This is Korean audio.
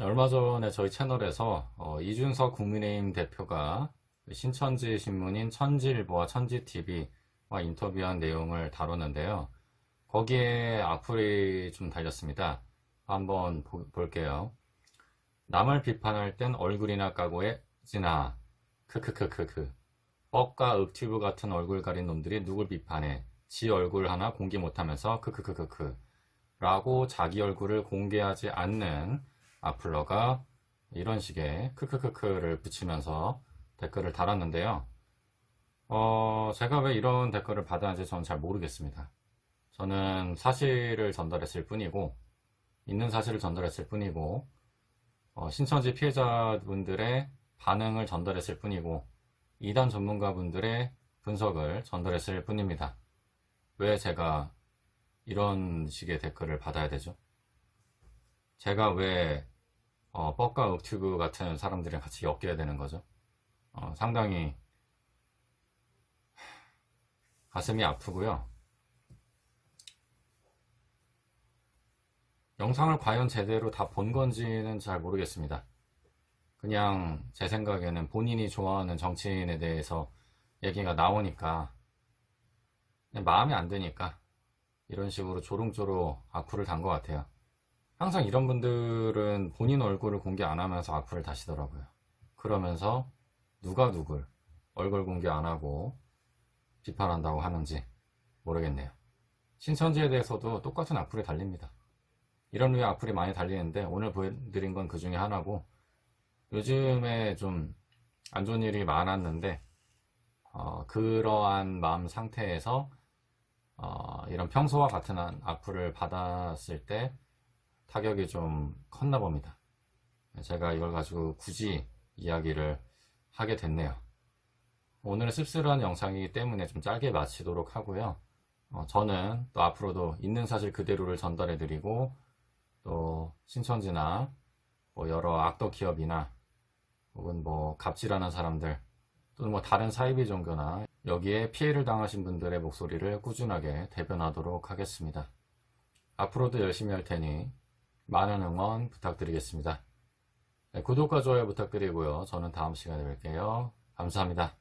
얼마 전에 저희 채널에서 어, 이준석 국민의힘 대표가 신천지 신문인 천지일보와 천지TV와 인터뷰한 내용을 다뤘는데요. 거기에 악플이 좀 달렸습니다. 한번 보- 볼게요. 남을 비판할 땐 얼굴이나 까고 해지나 크크크크크 뻑과 윽튜브 같은 얼굴 가린 놈들이 누굴 비판해 지 얼굴 하나 공개 못하면서 크크크크크 라고 자기 얼굴을 공개하지 않는 악플러가 이런 식의 크크크크를 붙이면서 댓글을 달았는데요. 어, 제가 왜 이런 댓글을 받았는지 저는 잘 모르겠습니다. 저는 사실을 전달했을 뿐이고, 있는 사실을 전달했을 뿐이고, 어, 신천지 피해자분들의 반응을 전달했을 뿐이고, 이단 전문가분들의 분석을 전달했을 뿐입니다. 왜 제가 이런 식의 댓글을 받아야 되죠? 제가 왜 어, 뻑과 옥튜브 같은 사람들이랑 같이 엮여야 되는 거죠? 어, 상당히 가슴이 아프고요. 영상을 과연 제대로 다 본 건지는 잘 모르겠습니다. 그냥 제 생각에는 본인이 좋아하는 정치인에 대해서 얘기가 나오니까 마음에 안 드니까 이런 식으로 조롱조로 악플을 단 것 같아요. 항상 이런 분들은 본인 얼굴을 공개 안 하면서 악플을 다시더라고요. 그러면서 누가 누굴 얼굴 공개 안 하고 비판한다고 하는지 모르겠네요. 신천지에 대해서도 똑같은 악플이 달립니다. 이런 류의 악플이 많이 달리는데 오늘 보여드린 건 그 중에 하나고 요즘에 좀 안 좋은 일이 많았는데 어, 그러한 마음 상태에서 어, 이런 평소와 같은 한 악플을 받았을 때 타격이 좀 컸나 봅니다. 제가 이걸 가지고 굳이 이야기를 하게 됐네요. 오늘은 씁쓸한 영상이기 때문에 좀 짧게 마치도록 하고요. 어, 저는 또 앞으로도 있는 사실 그대로를 전달해 드리고 또 신천지나 뭐 여러 악덕 기업이나 혹은 뭐 갑질하는 사람들 또는 뭐 다른 사이비 종교나 여기에 피해를 당하신 분들의 목소리를 꾸준하게 대변하도록 하겠습니다. 앞으로도 열심히 할 테니 많은 응원 부탁드리겠습니다. 네, 구독과 좋아요 부탁드리고요. 저는 다음 시간에 뵐게요. 감사합니다.